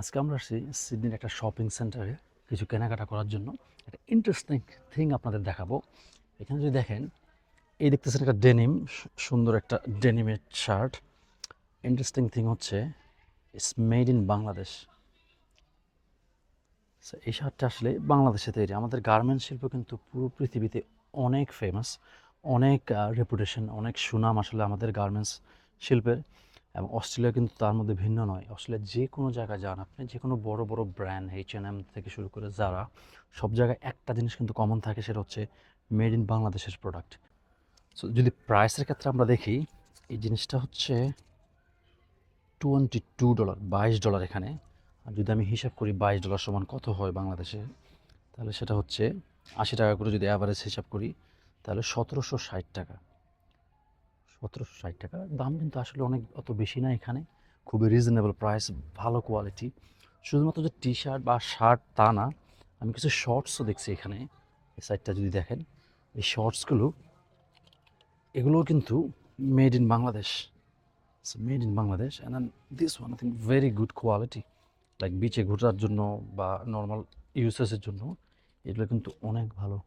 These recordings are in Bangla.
আজকে আমরা আসছি সিডনির একটা শপিং সেন্টারে কিছু কেনাকাটা করার জন্য। একটা ইন্টারেস্টিং থিং আপনাদের দেখাবো। এখানে যদি দেখেন, এই দেখতেছেন একটা ডেনিম সুন্দর একটা ডেনিমের শার্ট ইন্টারেস্টিং থিং হচ্ছে ইটস মেড ইন বাংলাদেশ এই শার্টটা আসলে বাংলাদেশে তৈরি। আমাদের গার্মেন্ট শিল্প কিন্তু পুরো পৃথিবীতে অনেক ফেমাস অনেক রেপুটেশন অনেক সুনাম আসলে আমাদের গার্মেন্টস শিল্পের। এবং অস্ট্রেলিয়া কিন্তু তার মধ্যে ভিন্ন নয়। অস্ট্রেলিয়ার যে কোনো জায়গায় যান আপনি যে কোনো বড় বড় ব্র্যান্ড এইচ এন এম থেকে শুরু করে যারা সব জায়গায় একটা জিনিস কিন্তু কমন থাকে, সেটা হচ্ছে মেড ইন বাংলাদেশের প্রোডাক্ট সো যদি প্রাইসের ক্ষেত্রে আমরা দেখি, এই জিনিসটা হচ্ছে টোয়েন্টি টু ডলার বাইশ ডলার এখানে। আর যদি আমি হিসাব করি বাইশ ডলার সমান কত হয় বাংলাদেশে, তাহলে সেটা হচ্ছে আশি টাকা করে যদি অ্যাভারেজ হিসাব করি, তাহলে সতেরোশো ষাট টাকা। সতেরোশো ষাট টাকা। দাম কিন্তু আসলে অনেক, অত বেশি না এখানে। খুবই রিজনেবল প্রাইস ভালো কোয়ালিটি শুধুমাত্র যে টি শার্ট বা শার্ট তা না, আমি কিছু শর্টসও দেখছি এখানে। এই সাইডটা যদি দেখেন, এই শর্টসগুলো এগুলোও কিন্তু made in Bangladesh made in Bangladesh and this one I think very good quality like বিচে ঘোরার জন্য বা নর্মাল ইউসেসের জন্য, এগুলো কিন্তু অনেক ভালো।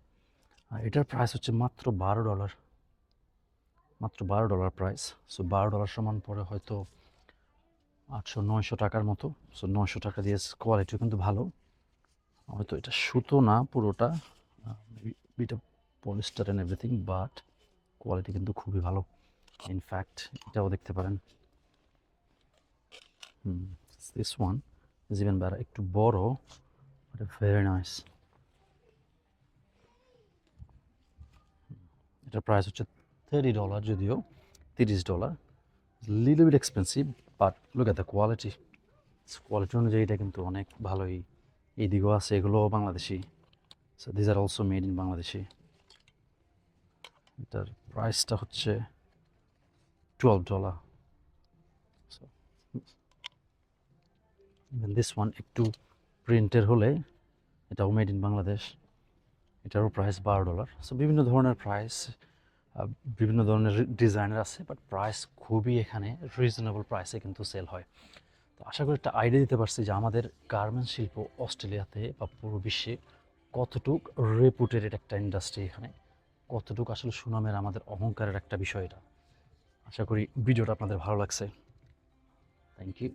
আর এটার প্রাইস হচ্ছে মাত্র বারো ডলার মাত্র বারো ডলার প্রাইস সো বারো ডলার সমান পরে হয়তো আটশো, নয়শো টাকার মতো। সো নয়শো টাকা দিয়ে কোয়ালিটিও কিন্তু ভালো। হয়তো এটা সুতো না পুরোটা। Beta polyester and everything but quality কিন্তু খুবই ভালো। ইনফ্যাক্ট এটাও দেখতে পারেন। Hmm this one even better একটু বড় বাট ভেরি নাইস এটার প্রাইস হচ্ছে থার্টি ডলার যদিও, তিরিশ dollar little bit expensive but look at the quality quality অনুযায়ী এটা কিন্তু অনেক ভালোই এইদিকেও আছে এগুলো Bangladeshi. So these are also made in Bangladeshi. এটার প্রাইসটা হচ্ছে টুয়েলভ ডলার দিস ওয়ান একটু প্রিন্টের হলে এটাও মেড ইন বাংলাদেশ। এটারও প্রাইস বারো ডলার সো বিভিন্ন ধরনের প্রাইস বিভিন্ন ধরনের ডিজাইনের আছে বাট প্রাইস খুবই এখানে রিজনেবল প্রাইসে কিন্তু সেল হয়। তো আশা করি একটা আইডিয়া দিতে পারছি যে আমাদের গার্মেন্টস শিল্প অস্ট্রেলিয়াতে বা পুরো বিশ্বে কতটুক রেপুটেড একটা ইন্ডাস্ট্রি এখানে, কতটুকু আসলে সুনামের আমাদের অহংকারের একটা বিষয় এটা। আশা করি ভিডিওটা আপনাদের ভালো লাগছে। Thank you